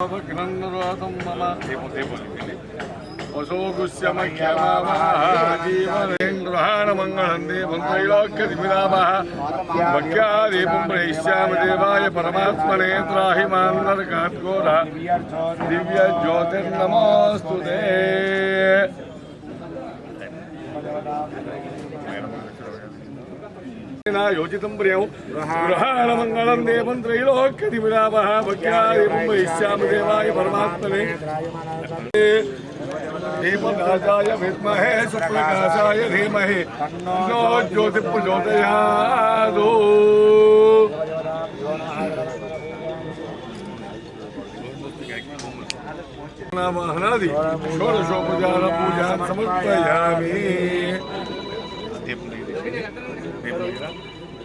भग्ननुरोधं मम वशोगुष्यमख्यमामहाजीवरेन्द्रहाणमङ्गलं देवं त्रैलोक्यतिमिरामः भक्त्यादीपं प्रयिष्यामि देवाय परमात्मने त्राहि मान्नरकाद्घोरः दिव्यज्योतिर्नमोऽस्तु ते యోగినా యోచితం ప్రియం? గృహాణమంగళం దేవం త్రైలోక్యతిమిరామః భక్యాదివం వహిష్యామి దేవాయ పరమాత్మనే. దీపనాథాయ విద్మహే సుప్రకాశాయ ధీమహి. తో జ్యోతిప్రచోదయాదు నామహనాది. షోడశోపచార పూజా సమర్పయామి.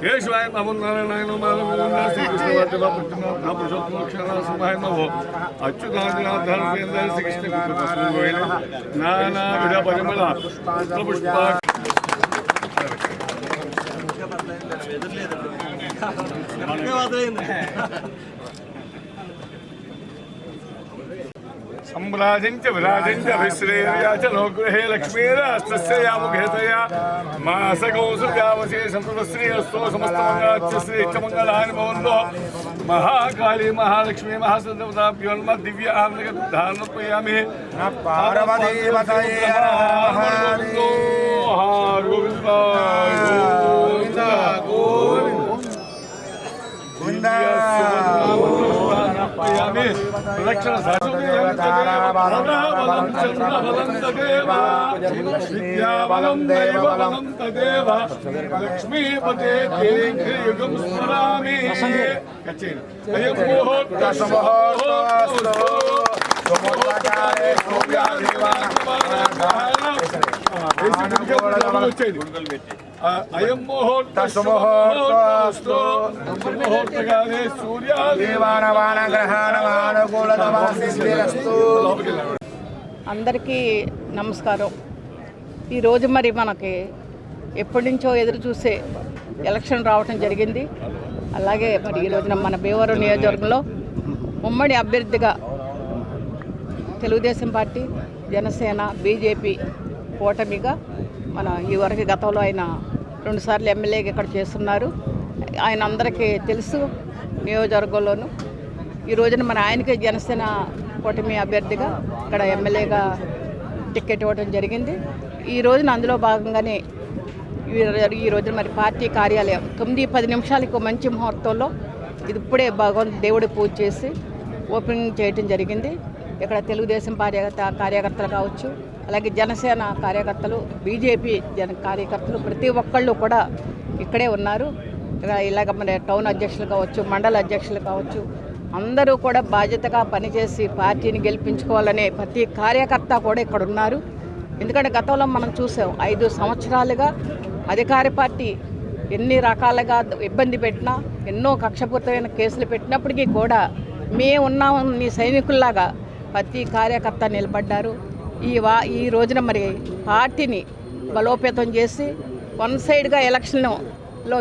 కేశవాయ నమో నారాయణ మాధవ శ్రీ కృష్ణ వర్ధన పుట్టిన పురుషోత్తమ లక్షణ సుమాయ నమో అచ్యుతాంధ్రాధార కేంద్ర శ్రీ కృష్ణ నానా విధ పరిమళ పుష్ప सम्राजञ्च विराजञ्च विश्रेयाच लोकगृहे लक्ष्मीरास्तस्य यामुखेतया मासकौसुर्यावशे संस्कृतश्रीरस्तो भवन्तो महाकाली महालक्ष्मी महासन्दवताभ्योन्म दिव्य आवलिकधारणपयामि गोविन्द गोविन्द। విద్యాబలం దైవబలం తదేవ లక్ష్మీపతే యుగం స్మరామి వచ్చేది అయం అందరికీ నమస్కారం. ఈరోజు మరి మనకి ఎప్పటి నుంచో ఎదురు చూసే ఎలక్షన్ రావటం జరిగింది. అలాగే మరి ఈ రోజున మన భీమవరం నియోజకవర్గంలో ఉమ్మడి అభ్యర్థిగా తెలుగుదేశం పార్టీ జనసేన బీజేపీ కూటమిగా మన ఈ వరకు గతంలో ఆయన రెండుసార్లు ఎమ్మెల్యేగా ఇక్కడ చేస్తున్నారు. ఆయన అందరికీ తెలుసు నియోజకవర్గంలోను. ఈ రోజున మన ఆయనకి జనసేన కూటమి అభ్యర్థిగా ఇక్కడ ఎమ్మెల్యేగా టికెట్ ఇవ్వడం జరిగింది. ఈ రోజున అందులో భాగంగానే ఈ- ఈ రోజున మరి పార్టీ కార్యాలయం తొమ్మిది పది నిమిషాలకు ఒక మంచి ముహూర్తంలో ఇది ఇప్పుడే భగవంతు దేవుడి పూజ చేసి ఓపెనింగ్ చేయడం జరిగింది. ఇక్కడ తెలుగుదేశం కార్యకర్త కార్యకర్తలు కావచ్చు అలాగే జనసేన కార్యకర్తలు బీజేపీ జన కార్యకర్తలు ప్రతి ఒక్కళ్ళు కూడా ఇక్కడే ఉన్నారు. ఇలాగ మన టౌన్ అధ్యక్షులు కావచ్చు మండల అధ్యక్షులు కావచ్చు అందరూ కూడా బాధ్యతగా పనిచేసి పార్టీని గెలిపించుకోవాలనే ప్రతి కార్యకర్త కూడా ఇక్కడ ఉన్నారు. ఎందుకంటే గతంలో మనం చూసాం ఐదు సంవత్సరాలుగా అధికార పార్టీ ఎన్ని రకాలుగా ఇబ్బంది పెట్టినా ఎన్నో కక్షపూరితమైన కేసులు పెట్టినప్పటికీ కూడా మేము ఉన్నాం నీ సైనికుల్లాగా ప్రతి కార్యకర్త నిలబడ్డారు. ఈ వా ఈ రోజున మరి పార్టీని బలోపేతం చేసి వన్ సైడ్గా ఎలక్షన్లో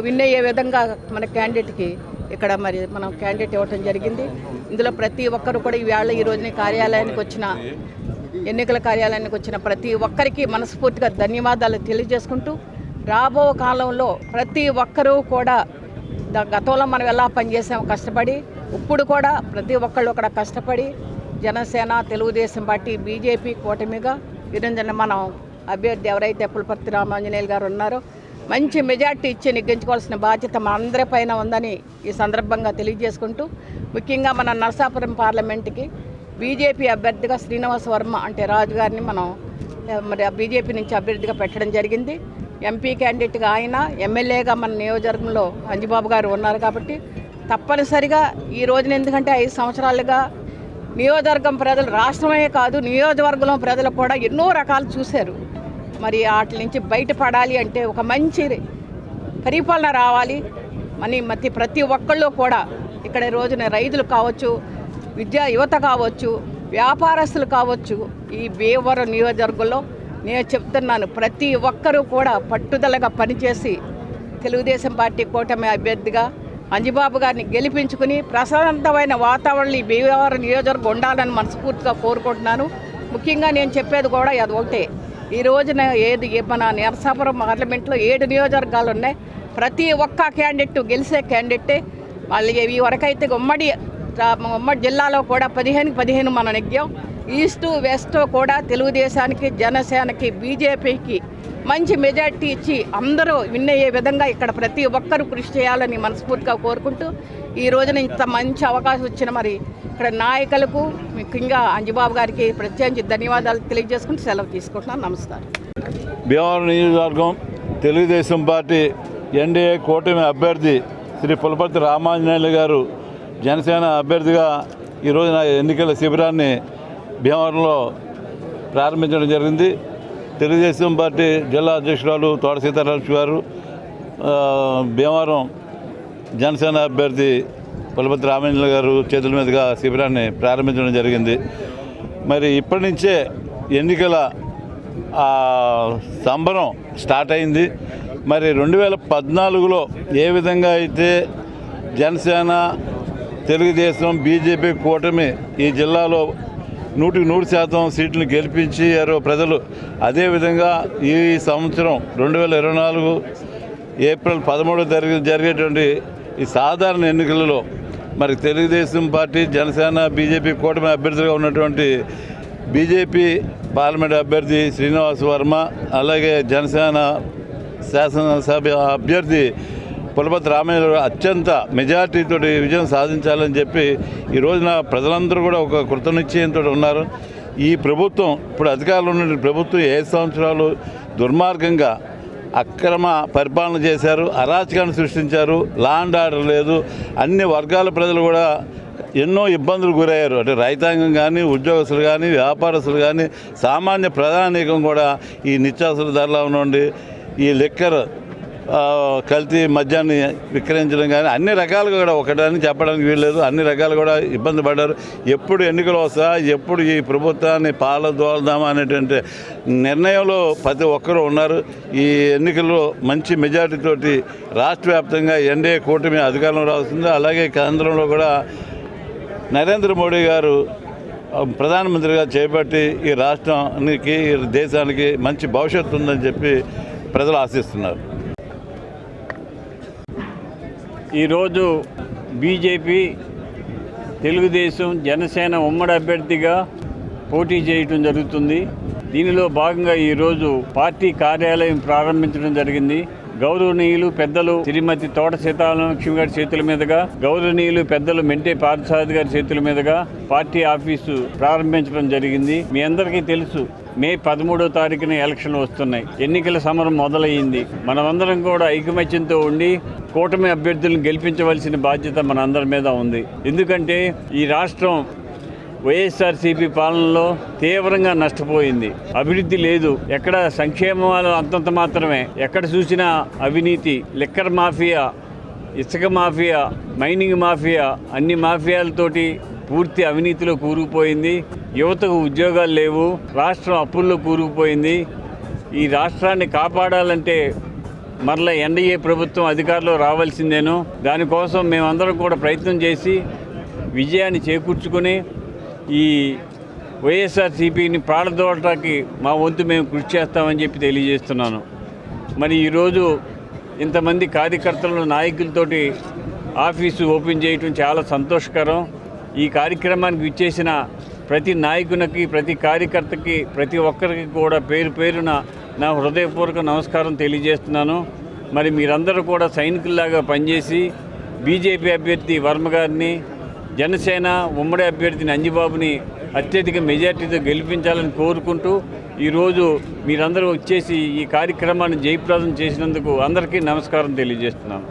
విన్ అయ్యే విధంగా మన క్యాండిడేట్కి ఇక్కడ మరి మనం క్యాండిడేట్ ఇవ్వటం జరిగింది. ఇందులో ప్రతి ఒక్కరు కూడా ఈవేళ ఈ రోజున కార్యాలయానికి వచ్చిన ఎన్నికల కార్యాలయానికి వచ్చిన ప్రతి ఒక్కరికి మనస్ఫూర్తిగా ధన్యవాదాలు తెలియజేసుకుంటూ రాబో కాలంలో ప్రతి ఒక్కరూ కూడా ద- గతంలో మనం ఎలా పనిచేసాము కష్టపడి ఇప్పుడు కూడా ప్రతి ఒక్కళ్ళు అక్కడ కష్టపడి జనసేన తెలుగుదేశం పార్టీ బీజేపీ కూటమిగా ఈరోజు మనం అభ్యర్థి ఎవరైతే పులపర్తి రామాంజనేయులు గారు ఉన్నారో మంచి మెజార్టీ ఇచ్చి నెగ్గించుకోవాల్సిన బాధ్యత మన అందరిపైన ఉందని ఈ సందర్భంగా తెలియజేసుకుంటూ ముఖ్యంగా మన నరసాపురం పార్లమెంట్కి బీజేపీ అభ్యర్థిగా శ్రీనివాస వర్మ అంటే రాజు గారిని మనం మరి బీజేపీ నుంచి అభ్యర్థిగా పెట్టడం జరిగింది. ఎంపీ క్యాండిడేట్గా ఆయన ఎమ్మెల్యేగా మన నియోజకవర్గంలో అంజిబాబు గారు ఉన్నారు కాబట్టి తప్పనిసరిగా ఈ రోజున ఎందుకంటే ఐదు సంవత్సరాలుగా నియోజకవర్గం ప్రజలు రాష్ట్రమే కాదు నియోజకవర్గంలో ప్రజలు కూడా ఎన్నో రకాలు చూశారు. మరి వాటి నుంచి బయటపడాలి అంటే ఒక మంచి పరిపాలన రావాలి. అని మతి ప్రతి ఒక్కళ్ళు కూడా ఇక్కడ రోజున రైతులు కావచ్చు విద్యా యువత కావచ్చు వ్యాపారస్తులు కావచ్చు ఈ భీమవరం నియోజకవర్గంలో నేను చెప్తున్నాను ప్రతి ఒక్కరూ కూడా పట్టుదలగా పనిచేసి తెలుగుదేశం పార్టీ కూటమి అభ్యర్థిగా అంజిబాబు గారిని గెలిపించుకుని ప్రశాంతమైన వాతావరణం ఈ భీమవరం నియోజకవర్గం ఉండాలని మనస్ఫూర్తిగా కోరుకుంటున్నాను. ముఖ్యంగా నేను చెప్పేది కూడా అది ఒకటే. ఈ రోజున ఏది మన నరసాపురం పార్లమెంట్లో ఏడు నియోజకవర్గాలు ఉన్నాయి. ప్రతి ఒక్క క్యాండిడేట్ గెలిచే క్యాండిడేటే. వాళ్ళు ఈ వరకైతే ఉమ్మడి ఉమ్మడి జిల్లాలో కూడా పదిహేను పదిహేను మనం నెగ్గాం. ఈస్టు వెస్ట్ కూడా తెలుగుదేశానికి జనసేనకి బీజేపీకి మంచి మెజార్టీ ఇచ్చి అందరూ విన్ అయ్యే విధంగా ఇక్కడ ప్రతి ఒక్కరూ కృషి చేయాలని మనస్ఫూర్తిగా కోరుకుంటూ ఈ రోజున ఇంత మంచి అవకాశం వచ్చిన మరి ఇక్కడ నాయకులకు ముఖ్యంగా అంజబాబు గారికి ప్రత్యేకించి ధన్యవాదాలు తెలియజేసుకుంటూ సెలవు తీసుకుంటున్నాను. నమస్కారం. భీమవరం నియోజకవర్గం తెలుగుదేశం పార్టీ ఎన్డీఏ కూటమి అభ్యర్థి శ్రీ పులపర్తి రామాంజనేయులు గారు జనసేన అభ్యర్థిగా ఈరోజు నా ఎన్నికల శిబిరాన్ని భీమవరంలో ప్రారంభించడం జరిగింది. తెలుగుదేశం పార్టీ జిల్లా అధ్యక్షురాలు తోట సీతారామస్వామి గారు భీమవరం జనసేన అభ్యర్థి పులపతి రామేంద్ర గారు చేతుల మీదుగా శిబిరాన్ని ప్రారంభించడం జరిగింది. మరి ఇప్పటి నుంచే ఎన్నికల సంబరం స్టార్ట్ అయింది. మరి రెండు వేల పద్నాలుగులో ఏ విధంగా అయితే జనసేన తెలుగుదేశం బీజేపీ కూటమి ఈ జిల్లాలో నూటికి నూరు శాతం సీట్లను గెలిపించారు ప్రజలు. అదేవిధంగా ఈ సంవత్సరం రెండు వేల ఇరవై నాలుగు ఏప్రిల్ పదమూడు జరిగే జరిగేటువంటి ఈ సాధారణ ఎన్నికలలో మరి తెలుగుదేశం పార్టీ జనసేన బీజేపీ కూటమి అభ్యర్థులుగా ఉన్నటువంటి బీజేపీ పార్లమెంట్ అభ్యర్థి శ్రీనివాస్ వర్మ అలాగే జనసేన శాసనసభ అభ్యర్థి పులపతి రామయ్య అత్యంత మెజార్టీతో విజయం సాధించాలని చెప్పి ఈ రోజున ప్రజలందరూ కూడా ఒక కృతనిశ్చయంతో ఉన్నారు. ఈ ప్రభుత్వం ఇప్పుడు అధికారంలో ఉన్న ప్రభుత్వం ఏ సంవత్సరాలు దుర్మార్గంగా అక్రమ పరిపాలన చేశారు అరాచకాన్ని సృష్టించారు లా అండ్ ఆర్డర్ లేదు అన్ని వర్గాల ప్రజలు కూడా ఎన్నో ఇబ్బందులు గురయ్యారు. అంటే రైతాంగం కానీ ఉద్యోగస్తులు కానీ వ్యాపారస్తులు కానీ సామాన్య ప్రధానికం కూడా ఈ నిత్యావసర ధరలో ఉండి ఈ లిక్కర్ కల్తీ మద్యాన్ని విక్రయించడం కానీ అన్ని రకాలుగా కూడా ఒకటని చెప్పడానికి వీల్లేదు. అన్ని రకాలు కూడా ఇబ్బంది పడ్డారు. ఎప్పుడు ఎన్నికలు వస్తా ఎప్పుడు ఈ ప్రభుత్వాన్ని పాలదోల్దామా అనేటువంటి నిర్ణయంలో ప్రతి ఒక్కరూ ఉన్నారు. ఈ ఎన్నికల్లో మంచి మెజారిటీతోటి రాష్ట్ర వ్యాప్తంగా ఎన్డీఏ కూటమి అధికారంలో రాస్తుంది అలాగే కేంద్రంలో కూడా నరేంద్ర మోడీ గారు ప్రధానమంత్రిగా చేపట్టి ఈ రాష్ట్రానికి ఈ దేశానికి మంచి భవిష్యత్తు ఉందని చెప్పి ప్రజలు ఆశిస్తున్నారు. ఈరోజు బీజేపీ తెలుగుదేశం జనసేన ఉమ్మడి అభ్యర్థిగా పోటీ చేయటం జరుగుతుంది. దీనిలో భాగంగా ఈరోజు పార్టీ కార్యాలయం ప్రారంభించడం జరిగింది. గౌరవనీయులు పెద్దలు శ్రీమతి తోట సీతారామలక్ష్మి గారి చేతుల మీదుగా గౌరవనీయులు పెద్దలు మెంటే పార్థసారథి గారి చేతుల మీదుగా పార్టీ ఆఫీసు ప్రారంభించడం జరిగింది. మీ అందరికీ తెలుసు మే పదమూడో తారీఖున ఎలక్షన్లు వస్తున్నాయి. ఎన్నికల సమరం మొదలయ్యింది. మనమందరం కూడా ఐకమత్యంతో ఉండి కూటమి అభ్యర్థులను గెలిపించవలసిన బాధ్యత మనందరి మీద ఉంది. ఎందుకంటే ఈ రాష్ట్రం వైఎస్ఆర్సీపీ పాలనలో తీవ్రంగా నష్టపోయింది. అభివృద్ధి లేదు. ఎక్కడ సంక్షేమాలు అంతంత మాత్రమే. ఎక్కడ చూసినా అవినీతి లిక్కర్ మాఫియా ఇసుక మాఫియా మైనింగ్ మాఫియా అన్ని మాఫియాలతోటి పూర్తి అవినీతిలో కూరుకుపోయింది. యువతకు ఉద్యోగాలు లేవు. రాష్ట్రం అప్పుల్లో కూరుకుపోయింది. ఈ రాష్ట్రాన్ని కాపాడాలంటే మరలా ఎన్డీఏ ప్రభుత్వం అధికారంలో రావాల్సిందేను. దానికోసం మేమందరం కూడా ప్రయత్నం చేసి విజయాన్ని చేకూర్చుకుని ఈ వైఎస్ఆర్సీపీని ప్రాడదోడటానికి మా వంతు మేము కృషి చేస్తామని చెప్పి తెలియజేస్తున్నాను. మరి ఈరోజు ఇంతమంది కార్యకర్తలను నాయకులతోటి ఆఫీసు ఓపెన్ చేయటం చాలా సంతోషకరం. ఈ కార్యక్రమానికి విచ్చేసిన ప్రతి నాయకునికి ప్రతి కార్యకర్తకి ప్రతి ఒక్కరికి కూడా పేరు పేరున నా హృదయపూర్వక నమస్కారం తెలియజేస్తున్నాను. మరి మీరందరూ కూడా సైనికుల్లాగా పనిచేసి బీజేపీ అభ్యర్థి వర్మ గారిని జనసేన ఉమ్మడి అభ్యర్థిని అంజిబాబుని అత్యధిక మెజార్టీతో గెలిపించాలని కోరుకుంటూ ఈరోజు మీరందరూ వచ్చేసి ఈ కార్యక్రమాన్ని జయప్రదం చేసినందుకు అందరికీ నమస్కారం తెలియజేస్తున్నాను.